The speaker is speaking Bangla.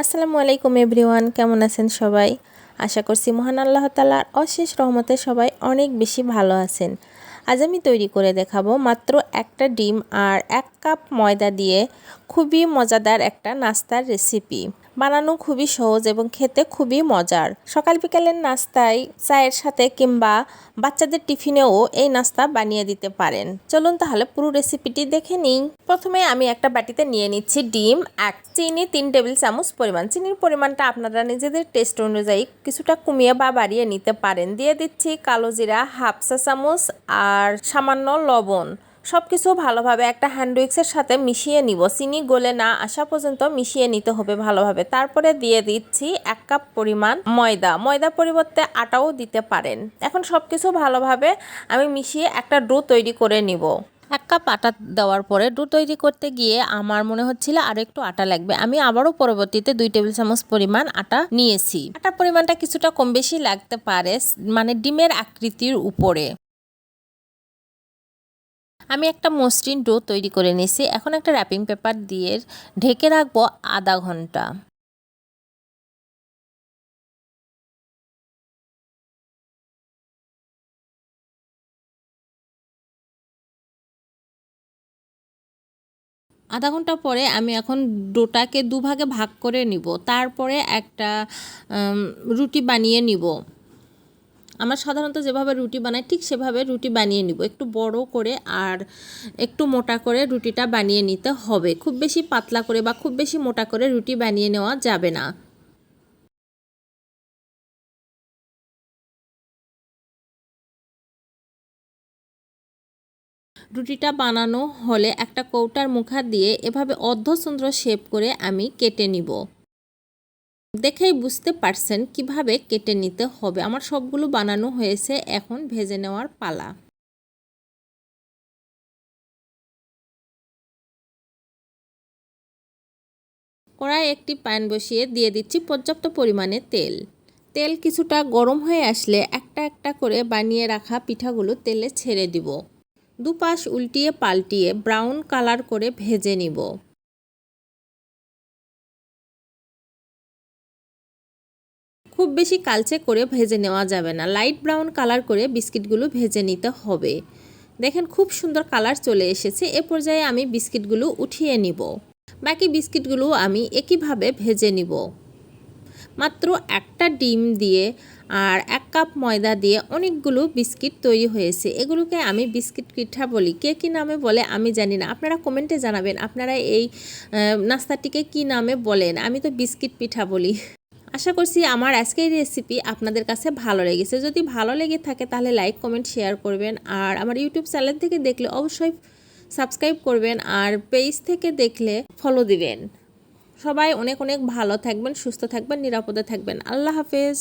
আসসালামু আলাইকুম এভরিওয়ান, কেমন আছেন সবাই? আশা করছি মহান আল্লাহ তালার অশেষ রহমতে সবাই অনেক বেশি ভালো আছেন। আজ আমি তৈরি করে দেখাবো মাত্র একটা ডিম আর এক কাপ ময়দা দিয়ে খুবই মজাদার একটা নাস্তার রেসিপি। বানানো খুবই সহজ এবং খেতে খুবই মজার। সকাল বিকালের নাস্তায় চায়ের সাথে কিংবা বাচ্চাদের টিফিনেও এই নাস্তা বানিয়ে দিতে পারেন। চলুন তাহলে পুরো রেসিপিটি দেখে নিই। প্রথমে আমি একটা বাটিতে নিয়ে নিচ্ছি ডিম, এক চিনি, তিন টেবিল চামচ পরিমাণ। চিনির পরিমাণটা আপনারা নিজেদের টেস্ট অনুযায়ী কিছুটা কমিয়ে বা বাড়িয়ে নিতে পারেন। দিয়ে দিচ্ছি কালো জিরা হাফ চা চামচ আর সামান্য লবণ। সব কিছু ভালোভাবে একটা হ্যান্ড উইক্সের সাথে মিশিয়ে নিব। চিনি গলে না আসা পর্যন্ত মিশিয়ে নিতে হবে ভালোভাবে। তারপরে দিয়ে দিচ্ছি এক কাপ পরিমাণ ময়দা। ময়দা পরিবর্তে আটাও দিতে পারেন। এখন সব কিছু ভালোভাবে আমি মিশিয়ে একটা ডো তৈরি করে নিব। এক কাপ আটা দেওয়ার পরে ডো তৈরি করতে গিয়ে আমার মনে হচ্ছিল আরও একটু আটা লাগবে। আমি আবারও পরবর্তীতে দুই টেবিল চামচ পরিমাণ আটা নিয়েছি। আটার পরিমাণটা কিছুটা কম বেশি লাগতে পারে মানে ডিমের আকৃতির উপরে। আমি একটা মসৃণ ডো তৈরি করে নিয়েছি। এখন একটা র্যাপিং পেপার দিয়ে ঢেকে রাখব আধা ঘণ্টা। আধা ঘণ্টা পরে আমি এখন ডোটাকে দুভাগে ভাগ করে নিব। তারপরে একটা রুটি বানিয়ে নিব। আমরা সাধারণত যেভাবে রুটি বানাই, ঠিক সেভাবে রুটি বানিয়ে নিব। একটু বড় করে আর একটু মোটা করে রুটিটা বানিয়ে নিতে হবে। খুব বেশি পাতলা করে বা খুব বেশি মোটা করে রুটি বানিয়ে নেওয়া যাবে না। রুটিটা বানানো হলে একটা কৌটার মুখা দিয়ে এভাবে অর্ধচন্দ্র শেপ করে আমি কেটে নিব। দেখেই বুঝতে পারছেন কীভাবে কেটে নিতে হবে। আমার সবগুলো বানানো হয়েছে, এখন ভেজে নেওয়ার পালা। কড়াই একটি প্যান বসিয়ে দিয়ে দিচ্ছি পর্যাপ্ত পরিমাণে তেল। তেল কিছুটা গরম হয়ে আসলে একটা একটা করে বানিয়ে রাখা পিঠাগুলো তেলে ছেড়ে দিব। দুপাশ উল্টিয়ে পাল্টিয়ে ব্রাউন কালার করে ভেজে নিব। খুব বেশি কালচে করে ভেজে নেওয়া যাবে না। লাইট ব্রাউন কালার করে বিস্কিটগুলো ভেজে নিতে হবে। দেখেন খুব সুন্দর কালার চলে এসেছে। এ পর্যায়ে আমি বিস্কিটগুলো উঠিয়ে নিব। বাকি বিস্কিটগুলো আমি একইভাবে ভেজে নিব। মাত্র একটা ডিম দিয়ে আর এক কাপ ময়দা দিয়ে অনেকগুলো বিস্কিট তৈরি হয়েছে। এগুলোকে আমি বিস্কিট পিঠা বলি। কে কী নামে বলে আমি জানি না। আপনারা কমেন্টে জানাবেন আপনারা এই নাস্তাটিকে কি নামে বলেন। আমি তো বিস্কিট পিঠা বলি। আশা করছি আমার আজকের রেসিপি আপনাদের কাছে ভালো লেগেছে। যদি ভালো লেগে থাকে তাহলে লাইক কমেন্ট শেয়ার করবেন। আর আমার ইউটিউব চ্যানেল থেকে দেখলে অবশ্যই সাবস্ক্রাইব করবেন আর পেজ থেকে দেখলে ফলো দিবেন। সবাই অনেক অনেক ভালো থাকবেন, সুস্থ থাকবেন, নিরাপদে থাকবেন। আল্লাহ হাফেজ।